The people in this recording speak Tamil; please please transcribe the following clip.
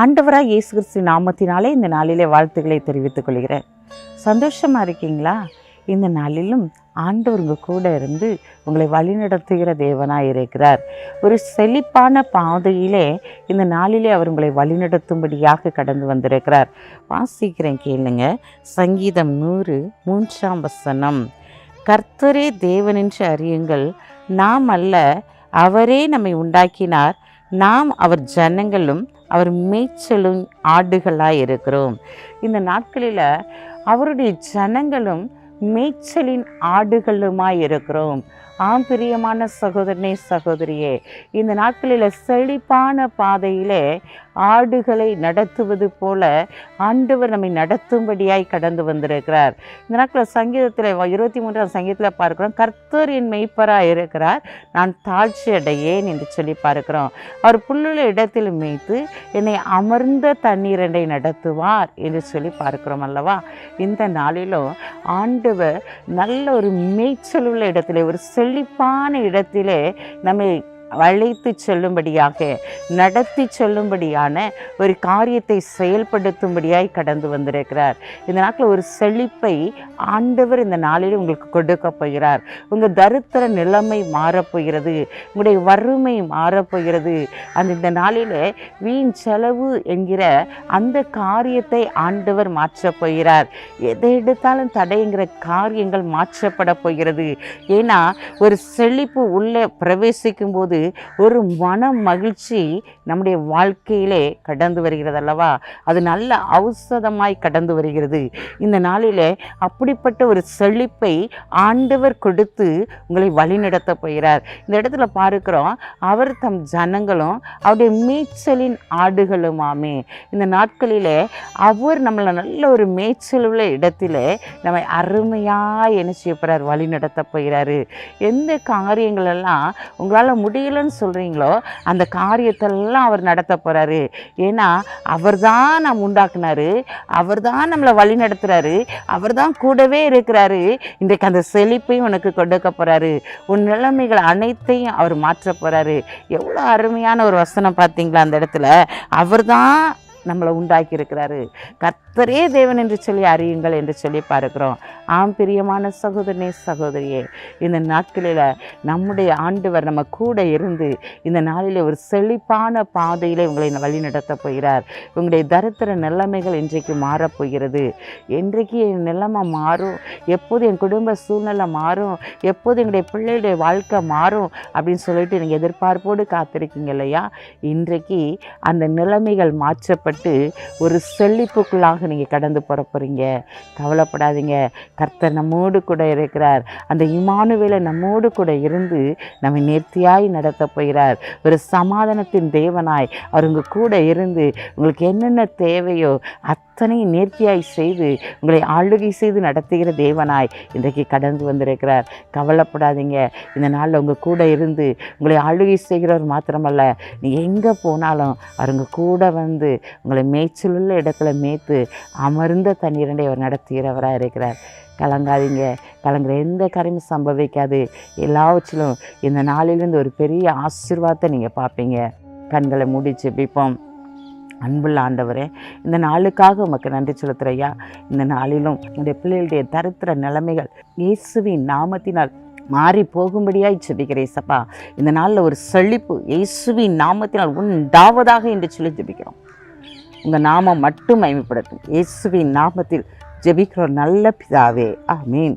ஆண்டவராக இயேசு கிறிஸ்து நாமத்தினாலே இந்த நாளிலே வாழ்த்துக்களை தெரிவித்துக் கொள்கிறேன். சந்தோஷமாக இருக்கீங்களா? இந்த நாளிலும் ஆண்டவர் உங்கள் கூட இருந்து உங்களை வழிநடத்துகிற தேவனாக இருக்கிறார். ஒரு செழிப்பான பாதையிலே இந்த நாளிலே அவர் உங்களை வழிநடத்தும்படியாக கடந்து வந்திருக்கிறார். வாசிக்கிறேன் கேளுங்க. சங்கீதம் நூறு மூன்றாம் வசனம். கர்த்தரே தேவனென்று அறியுங்கள். நாம் அல்ல அவரே நம்மை உண்டாக்கினார். நாம் அவர் ஜனங்களும் அவர் மேய்ச்சலும் ஆடுகளாக இருக்கிறோம். இந்த நாட்களில் அவருடைய ஜனங்களும் மேய்ச்சலின் ஆடுகளுமாய் இருக்கிறோம். ஆம் பிரியமான சகோதரனே சகோதரியே இந்த நாட்களில் செழிப்பான பாதையிலே ஆடுகளை நடத்துவது போல ஆண்டவர் நம்மை நடத்தும்படியாய் கடந்து வந்திருக்கிறார். இந்த நாட்கள் சங்கீதத்தில் இருபத்தி மூன்றாம் சங்கீதத்தில் பார்க்கிறோம் கர்த்தர் என் மெய்ப்பராக இருக்கிறார். நான் தாழ்ச்சி அடையேன் என்று சொல்லி பார்க்கிறோம். அவர் புல்லுள்ள இடத்தில் மேய்த்து என்னை அமர்ந்த தண்ணீரண்டை நடத்துவார் என்று சொல்லி பார்க்கிறோம் அல்லவா? இந்த நாளிலும் ஆண்டவர் நல்ல ஒரு மேய்ச்சல் உள்ள இடத்திலே ஒரு செழிப்பான இடத்திலே நம்மை அழைத்து செல்லும்படியாக நடத்தி செல்லும்படியான ஒரு காரியத்தை செயல்படுத்தும்படியாய் கடந்து வந்திருக்கிறார். இந்த நாட்டில் ஒரு செழிப்பை ஆண்டவர் இந்த நாளில் உங்களுக்கு கொடுக்க போகிறார். உங்கள் தரித்திர நிலைமை மாறப்போகிறது உங்களுடைய வறுமை மாறப்போகிறது அந்த இந்த நாளில் வீண் செலவு என்கிற அந்த காரியத்தை ஆண்டவர் மாற்றப் போகிறார். எதை எடுத்தாலும் தடைங்கிற காரியங்கள் மாற்றப்பட போகிறது. ஏன்னா ஒரு செழிப்பு உள்ளே பிரவேசிக்கும் போது ஒரு மன மகிழ்ச்சி நம்முடைய வாழ்க்கையிலே கடந்து வருகிறது அல்லவா அது நல்ல ஔஷதமாய் கடந்து வருகிறது. இந்த நாளிலே அப்படிப்பட்ட ஒரு செழிப்பை ஆண்டவர் கொடுத்து உங்களை வழிநடத்த போகிறார். இந்த இடத்துல பார்க்கிறோம் அவர் தம் ஜனங்களும் அவருடைய மேய்ச்சலின் ஆடுகளுமாமே. இந்த நாட்களிலே அவர் நம்மளை நல்ல ஒரு மேய்ச்சல் உள்ள இடத்துல நம்மை அருமையாக என்ன செய்ய போகிறார் வழி நடத்த போகிறாரு. எந்த காரியங்களெல்லாம் உங்களால் முடிய முடியலன்னு சொல்கிறீங்களோ அந்த காரியத்தெல்லாம் அவர் நடத்த போகிறாரு ஏன்னா அவர் தான் நம்ம உண்டாக்குனாரு அவர் தான் நம்மளை வழி நடத்துகிறாரு அவர் தான் கூடவே இருக்கிறாரு. இன்றைக்கு அந்த செழிப்பையும் உனக்கு கொடுக்க போகிறாரு உன் நிலைமைகள் அனைத்தையும் அவர் மாற்ற போகிறாரு எவ்வளோ அருமையான ஒரு வசனம் பார்த்தீங்களா அந்த இடத்துல? அவர் தான் நம்மளை உண்டாக்கி இருக்கிறாரு கர்த்தரே தேவன் என்று சொல்லி அறியுங்கள் என்று சொல்லி பார்க்கிறோம். ஆம் பிரியமான சகோதரனே சகோதரியே இந்த நாட்களில் நம்முடைய ஆண்டவர் நம்ம கூட இருந்து இந்த நாளில் ஒரு செழிப்பான பாதையில் உங்களை வழி போகிறார். உங்களுடைய தரித்திர நிலைமைகள் இன்றைக்கு மாறப்போகிறது என்றைக்கு என் நிலைமை மாறும். எப்போது என் குடும்ப சூழ்நிலை மாறும். எப்போது எங்களுடைய பிள்ளைகளுடைய வாழ்க்கை மாறும் அப்படின்னு சொல்லிட்டு நீங்கள் எதிர்பார்ப்போடு காத்திருக்கீங்க இல்லையா? இன்றைக்கு அந்த நிலைமைகள் மாற்றப்பட்டு ஒரு செழிப்புக்குள்ளாக நீங்கள் கடந்து போட போகிறீங்க கவலைப்படாதீங்க. கர்த்தர் நம்மோடு கூட இருக்கிறார். அந்த இமானுவேலை நம்மோடு கூட இருந்து நம்மை நேர்த்தியாய் நடத்த போகிறார். ஒரு சமாதானத்தின் தேவனாய் அவர் உங்கள் கூட இருந்து உங்களுக்கு என்னென்ன தேவையோ அத்தனையும் நேர்த்தியாய் செய்து உங்களை ஆளுகை செய்து நடத்துகிற தேவனாய் இன்றைக்கு கடந்து வந்திருக்கிறார். கவலைப்படாதீங்க. இந்த நாளில் உங்கள் கூட இருந்து உங்களை ஆளுகை செய்கிறவர் மாத்திரமல்ல நீ எங்கே போனாலும் அவர் உங்கள் கூட வந்து உங்களை மேய்ச்சலுள்ள இடத்துல மேய்த்து அமர்ந்த தண்ணீரண்டை அவர் நடத்துகிறவராக இருக்கிறார். கலங்காதீங்க. கலங்குற எந்த காரியமும் சம்பவிக்காது. எல்லாவற்றிலும் இந்த நாளிலிருந்து ஒரு பெரிய ஆசிர்வாதத்தை நீங்கள் பார்ப்பீங்க. கண்களை மூடி ஜெபிப்போம். அன்புள்ள ஆண்டவரே இந்த நாளுக்காக உமக்கு நன்றி செலுத்துறையா இந்த நாளிலும் இந்த பிள்ளைகளுடைய தரித்திர நிலைமைகள் இயேசுவின் நாமத்தினால் மாறி போகும்படியாய் ஜெபிக்கிறேன் சப்பா இந்த நாளில் ஒரு செழிப்பு இயேசுவின் நாமத்தினால் உண்டாவதாக என்று சொல்லி ஜெபிக்கிறோம். உங்கள் நாமம் மட்டும் அமைப்படுத்தும் இயேசுவின் நாமத்தில் ஜெபிக்கிறோம் நல்ல பிதாவே. ஆமீன்.